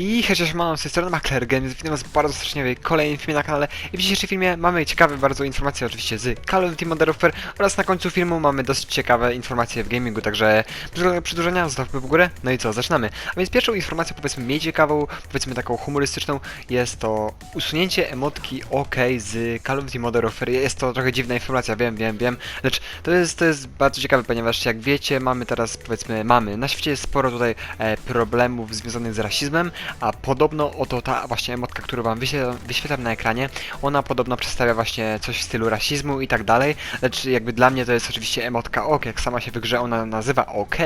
I chociaż mam z tej strony Makler Games, witam was bardzo serdecznie w kolejnym filmie na kanale i w dzisiejszym filmie mamy ciekawe bardzo informacje oczywiście z Call of Duty Modern Warfare oraz na końcu filmu mamy dosyć ciekawe informacje w gamingu, także bez przedłużenia zostawmy w górę, no i co, zaczynamy. A więc pierwszą informacją powiedzmy mniej ciekawą, powiedzmy taką humorystyczną jest to usunięcie emotki OK z Call of Duty Modern Warfare. Jest to trochę dziwna informacja, wiem, wiem, wiem, lecz to jest, to jest bardzo ciekawe, ponieważ jak wiecie mamy teraz powiedzmy, mamy, na świecie jest sporo tutaj e, problemów związanych z rasizmem, a podobno oto ta właśnie emotka, którą wam wyświetlam, wyświetlam na ekranie, ona podobno przedstawia właśnie coś w stylu rasizmu i tak dalej, lecz jakby dla mnie to jest oczywiście emotka OK, jak sama się w grze ona nazywa OK,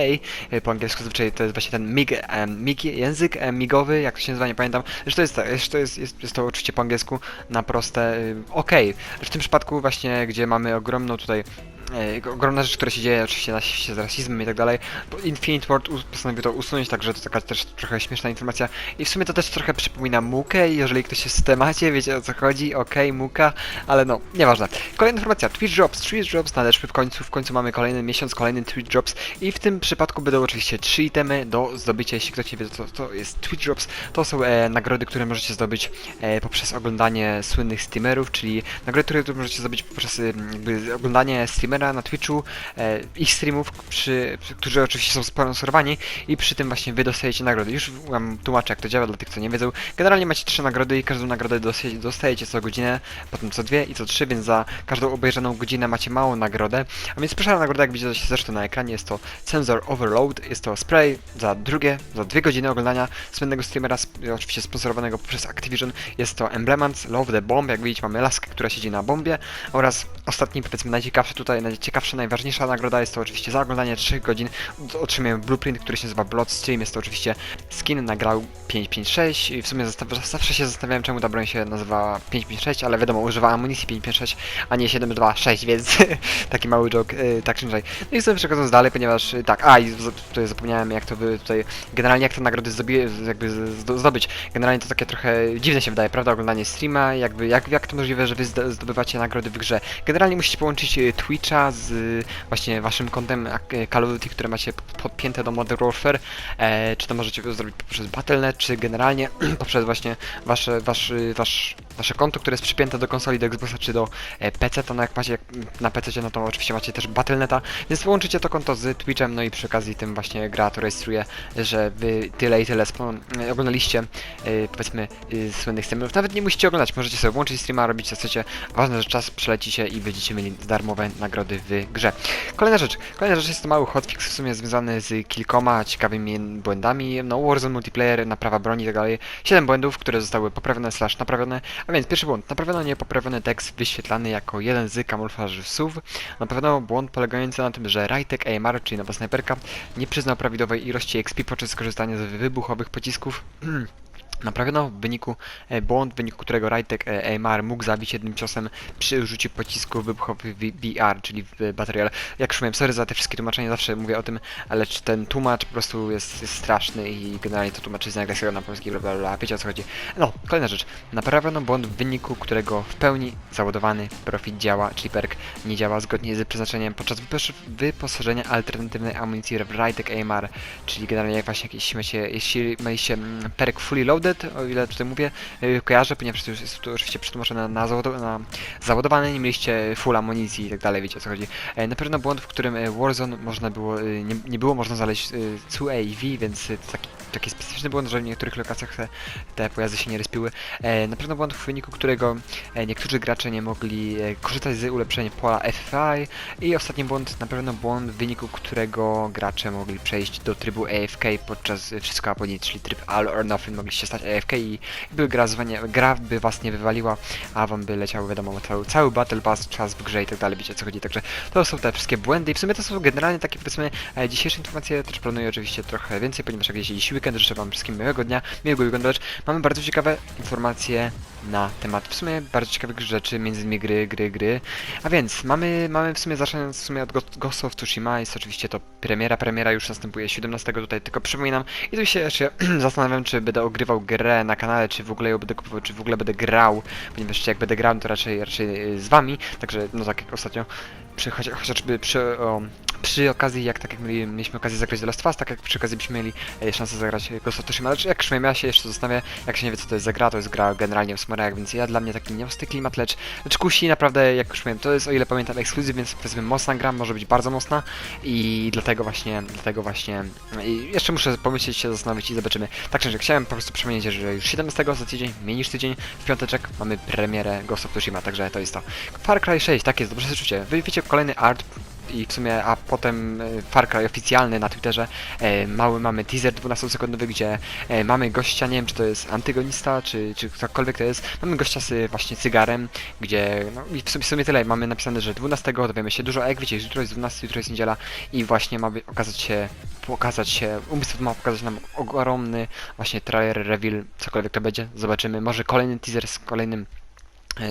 e, po angielsku zazwyczaj to jest właśnie ten mig, e, mig język e, migowy, jak to się nazywa, nie pamiętam, lecz to jest, to jest, jest, jest to oczywiście po angielsku na proste e, OK, w tym przypadku właśnie, gdzie mamy ogromną tutaj ogromna rzecz, która się dzieje oczywiście na świecie z rasizmem i tak dalej. Infinite Ward postanowił to usunąć, także to taka też trochę śmieszna informacja. I w sumie to też trochę przypomina Mukę, jeżeli ktoś jest w temacie, wiecie o co chodzi, okej, Muka, ale no, nieważne. Kolejna informacja, Twitch Drops, Twitch Drops nadeszły w końcu, w końcu mamy kolejny miesiąc, kolejny Twitch Drops i w tym przypadku będą oczywiście trzy itemy do zdobycia, jeśli ktoś nie wie co to jest Twitch Drops, to są e, nagrody, które możecie zdobyć e, poprzez oglądanie słynnych streamerów, czyli nagrody, które możecie zdobyć poprzez e, oglądanie streamera na Twitchu, e, ich streamów, przy, którzy oczywiście są sponsorowani i przy tym właśnie wy dostajecie nagrody. Już wam tłumaczę jak to działa dla tych co nie wiedzą. Generalnie macie trzy nagrody i każdą nagrodę dostaje- dostajecie co godzinę, potem co dwie i co trzy, więc za każdą obejrzaną godzinę macie małą nagrodę. A więc pierwsza nagroda, jak widzicie zresztą na ekranie, jest to Sensor Overload, jest to spray za drugie, za dwie godziny oglądania słynnego streamera, oczywiście sponsorowanego przez Activision. Jest to Emblements, Love the Bomb, jak widzicie mamy laskę, która siedzi na bombie oraz ostatni, powiedzmy najciekawszy tutaj, najciekawsza, najważniejsza nagroda. Jest to oczywiście za oglądanie 3 godzin. Otrzymujemy blueprint, który się nazywa Bloodstream, jest to oczywiście skin na grał 556 i w sumie zawsze się zastanawiałem czemu ta broń się nazywała 556, ale wiadomo, używa amunicji 556, a nie 726, więc taki mały joke, yy, tak czy inaczej. No i sobie przechodząc dalej, ponieważ yy, tak, a i tutaj zapomniałem jak to by tutaj, generalnie jak te nagrody zdobi- z- jakby zdobyć, generalnie to takie trochę dziwne się wydaje, prawda, oglądanie streama, jakby, jak, jak to możliwe, że wy zdo- zdobywacie nagrody w grze. Generalnie musicie połączyć yy, Z właśnie waszym kontem yy, Call of Duty, które macie pod- podpięte do Modern Warfare, e, czy to możecie zrobić poprzez Battle.net, czy generalnie poprzez właśnie wasze, wasz, wasz, wasze konto, które jest przypięte do konsoli, do Xboxa, czy do e, PC, to no jak macie na PC, no to oczywiście macie też Battle.neta, więc połączycie to konto z Twitchem, no i przy okazji tym właśnie gra to rejestruje, że wy tyle i tyle e, oglądaliście, e, powiedzmy, e, słynnych streamerów. Nawet nie musicie oglądać, możecie sobie włączyć streama, robić co chcecie. Ważne, że czas przelecicie i będziecie mieli darmowe nagrody w grze. Kolejna rzecz, kolejna rzecz jest to mały hotfix w sumie związany z kilkoma ciekawymi błędami, no Warzone multiplayer, naprawa broni i tak dalej. 7 błędów, które zostały poprawione slash naprawione, a więc pierwszy błąd, naprawiono niepoprawiony tekst wyświetlany jako jeden z kamuflaży SUV. Naprawiono błąd polegający na tym, że Rajtek AMR, czyli nowa snajperka, nie przyznał prawidłowej ilości XP podczas skorzystania z wybuchowych pocisków. Naprawiono w wyniku e, błąd, w wyniku którego Rajtek e, AMR mógł zabić jednym ciosem przy użyciu pocisków wybuchowych BR, czyli e, Battle Royale. Jak już mówiłem, sorry za te wszystkie tłumaczenia, zawsze mówię o tym, ale ten tłumacz po prostu jest, jest straszny i generalnie to tłumaczy z angielskiego na polski, bla bla bla, wiecie o co chodzi. No, kolejna rzecz. Naprawiono błąd w wyniku którego w pełni załadowany profit działa, czyli perk nie działa zgodnie z przeznaczeniem podczas wypos- wyposażenia alternatywnej amunicji w Rajtek AMR, czyli generalnie jak właśnie jeśli macie, jeśli mieliście mm, perk fully loaded, o ile tutaj mówię, yy, kojarzę, ponieważ to już jest tu oczywiście przetłumaczone na, na załadowany, nie mieliście full amunicji i tak dalej, wiecie o co chodzi. E, na pewno błąd, w którym e, Warzone można było, e, nie, nie było można znaleźć e, CUAV, więc e, to taki, taki specyficzny błąd, że w niektórych lokacjach te, te pojazdy się nie respiły. E, na pewno błąd, w wyniku którego e, niektórzy gracze nie mogli e, korzystać z ulepszenia pola FFI i ostatni błąd, na pewno błąd, w wyniku którego gracze mogli przejść do trybu AFK podczas e, wszystko nic, czyli tryb All or Nothing, mogliście stać AFK i by gra, zwanie, gra by was nie wywaliła, a wam by leciał wiadomo cały, cały Battle Pass, czas w grze i tak dalej, wiecie o co chodzi, także to są te wszystkie błędy i w sumie to są generalnie takie powiedzmy dzisiejsze informacje, też planuję oczywiście trochę więcej, ponieważ jak jest dziś weekend, życzę wam wszystkim miłego dnia, miłego weekendu, mamy bardzo ciekawe informacje na temat w sumie bardzo ciekawych rzeczy, między innymi gry, gry, gry. A więc mamy, mamy w sumie zaczynając w sumie od Ghost- of Tsushima, jest oczywiście to premiera, premiera już następuje 17 tutaj tylko przypominam. I tu się jeszcze zastanawiam czy będę ogrywał grę na kanale, czy w ogóle ją będę kupował, czy w ogóle będę grał, ponieważ jak będę grał to raczej, raczej y, z wami, także no tak jak ostatnio przy, chocia- chociażby przy o, przy okazji, jak tak jak mieli, mieliśmy okazję zagrać The Last of Us, tak jak przy okazji byśmy mieli e, szansę zagrać Ghost of Tsushima, lecz jak już miałem, ja się jeszcze zastanawiam, jak się nie wie co to jest za gra, to jest gra generalnie w Smorajach, więc ja dla mnie taki nieosty klimat, lecz, lecz kusi naprawdę, jak już mówiłem, to jest o ile pamiętam ekskluzyw, więc powiedzmy mocna gra, może być bardzo mocna i dlatego właśnie, dlatego właśnie i jeszcze muszę pomyśleć się, zastanowić i zobaczymy. Tak że chciałem po prostu przypomnieć, że już 17 za tydzień, mniej niż tydzień, w piąteczek mamy premierę Ghost of Tsushima, także to jest to. Far Cry 6, tak jest, dobrze sobie czucie. Wy wiecie, kolejny art i w sumie, a potem e, Far Cry oficjalny na Twitterze, e, mały mamy teaser 12-sekundowy, gdzie e, mamy gościa, nie wiem czy to jest antygonista, czy, czy ktokolwiek to jest, mamy gościa z właśnie cygarem, gdzie, no i w sumie, w sumie tyle, mamy napisane, że 12 dowiemy się dużo, a jak wiecie, jutro jest 12, jutro jest niedziela i właśnie ma okazać się, pokazać się, Ubisoft ma pokazać nam ogromny właśnie trailer, reveal, cokolwiek to będzie, zobaczymy, może kolejny teaser z kolejnym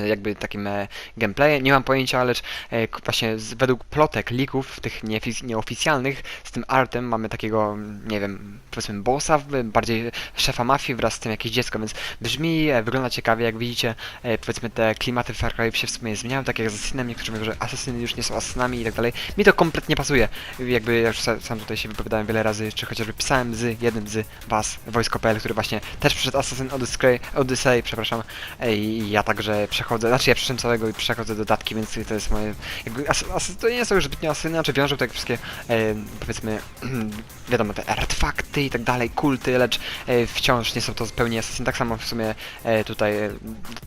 jakby takim e, gameplayem, nie mam pojęcia, lecz e, właśnie według plotek, lików, tych nieofic- nieoficjalnych, z tym artem mamy takiego, nie wiem, powiedzmy bossa, bardziej szefa mafii wraz z tym jakieś dziecko, więc brzmi, e, wygląda ciekawie, jak widzicie, e, powiedzmy te klimaty w Far Cry się w sumie zmieniają, tak jak z Assassinem, niektórzy mówią, że asasyny już nie są asasynami i tak dalej, mi to kompletnie pasuje, jakby ja już sa- sam tutaj się wypowiadałem wiele razy, czy chociażby pisałem z jednym z was, Wojsko.pl, który właśnie też przeszedł Assassin Odyssey, Odyssey przepraszam, e, i ja także przechodzę, znaczy ja przeszedłem całego i przechodzę dodatki, więc to jest moje... Jakby, as, as, to nie są już zbytnio asyny, znaczy wiążą tak wszystkie, e, powiedzmy, wiadomo, te artefakty i tak dalej, kulty, lecz e, wciąż nie są to zupełnie asasyn. Tak samo w sumie e, tutaj e,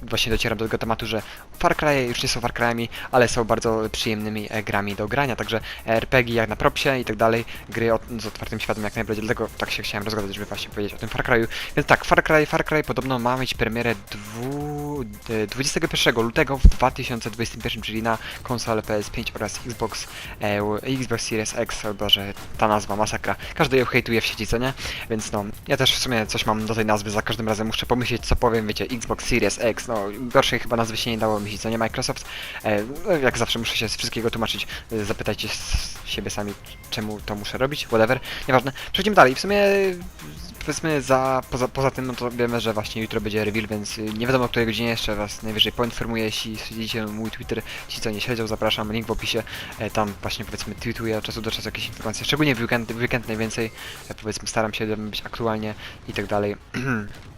właśnie docieram do tego tematu, że Far Cry już nie są Far Cry'ami, ale są bardzo przyjemnymi e, grami do grania, także RPG jak na propsie i tak dalej, gry od, z otwartym światem jak najbardziej, dlatego tak się chciałem rozgadać, żeby właśnie powiedzieć o tym Far Cry'u. Więc tak, Far Cry, Far Cry podobno ma mieć premierę dwu, e, 20 31 lutego w 2021, czyli na konsolę PS5 oraz Xbox, e, Xbox Series X, chyba że ta nazwa masakra. Każdy ją hejtuje w sieci, co nie? Więc no, ja też w sumie coś mam do tej nazwy, za każdym razem muszę pomyśleć, co powiem, wiecie, Xbox Series X, no gorszej chyba nazwy się nie dało myśleć, co nie Microsoft. E, no, jak zawsze muszę się z wszystkiego tłumaczyć, e, zapytajcie siebie sami, czemu to muszę robić, whatever, nieważne. Przechodzimy dalej, w sumie powiedzmy za, poza, poza tym, no to wiemy, że właśnie jutro będzie reveal, więc nie wiadomo o której godzinie. Jeszcze was najwyżej poinformuję, jeśli śledzicie mój Twitter, ci co nie śledzą, zapraszam, link w opisie, e, tam właśnie powiedzmy tweetuję od czasu do czasu jakieś informacje, szczególnie w weekend, w weekend najwięcej, e, powiedzmy staram się być aktualnie i tak dalej.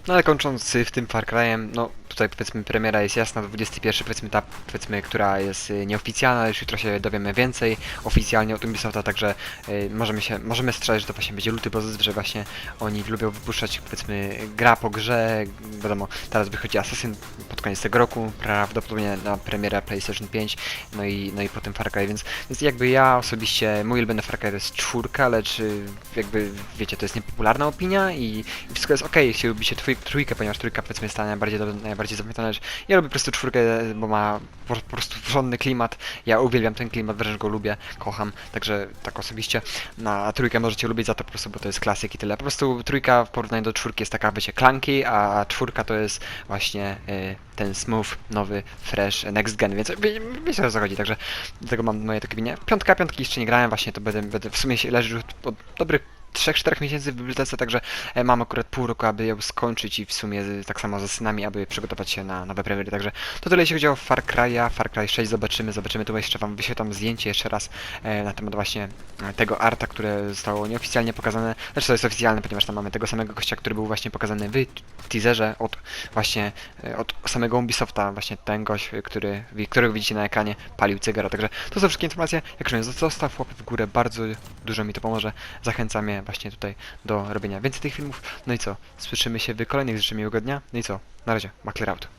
No ale kończąc w tym Far Cry'em, no tutaj powiedzmy premiera jest jasna, 21 powiedzmy ta, powiedzmy, która jest y, nieoficjalna, już jutro się dowiemy więcej. Oficjalnie od Ubisofta, także y, możemy się, możemy strzelać, że to właśnie będzie luty, bo zazwyczaj właśnie oni lubią wypuszczać powiedzmy gra po grze, wiadomo, teraz wychodzi Assassin pod koniec tego roku, prawdopodobnie na premierę PlayStation 5, no i, no i potem Far Cry, więc, więc jakby ja osobiście, mój ulubiony Far Cry to jest czwórka, lecz y, jakby wiecie, to jest niepopularna opinia i, i wszystko jest okej, jeśli lubicie trój, trójkę, ponieważ trójka powiedzmy jest ta najbardziej, do- najbardziej zapamiętana rzecz. Ja lubię po prostu czwórkę, bo ma po, po prostu porządny klimat, ja uwielbiam ten klimat, wręcz go lubię, kocham, także tak osobiście, na trójkę możecie lubić za to po prostu, bo to jest klasyk i tyle. Po prostu trójka w porównaniu do czwórki jest taka, wiecie, klanki, a czwórka to jest właśnie y, ten smooth, nowy, fresh, next gen, więc wie- wiecie o co chodzi, także dlatego mam moje takie opinie. Piątka, piątki jeszcze nie grałem, właśnie to będę, będę w sumie się leży już od dobrych 3-4 miesięcy w bibliotece, także e, mam akurat pół roku, aby ją skończyć i w sumie tak samo ze synami, aby przygotować się na nowe premiery, także to tyle jeśli chodzi o Far Cry'a, Far Cry 6 zobaczymy, zobaczymy, tu jeszcze wam wyświetlam zdjęcie jeszcze raz e, na temat właśnie e, tego arta, które zostało nieoficjalnie pokazane, znaczy to jest oficjalne, ponieważ tam mamy tego samego gościa, który był właśnie pokazany w teaserze od właśnie od samego Ubisofta, właśnie ten gość, który, którego widzicie na ekranie, palił cygara, także to są wszystkie informacje, jak już zostaw łapę w górę, bardzo dużo mi to pomoże, zachęcam właśnie tutaj do robienia więcej tych filmów. No i co? Słyszymy się w kolejnych. Życzę miłego dnia. No i co? Na razie. Makler out.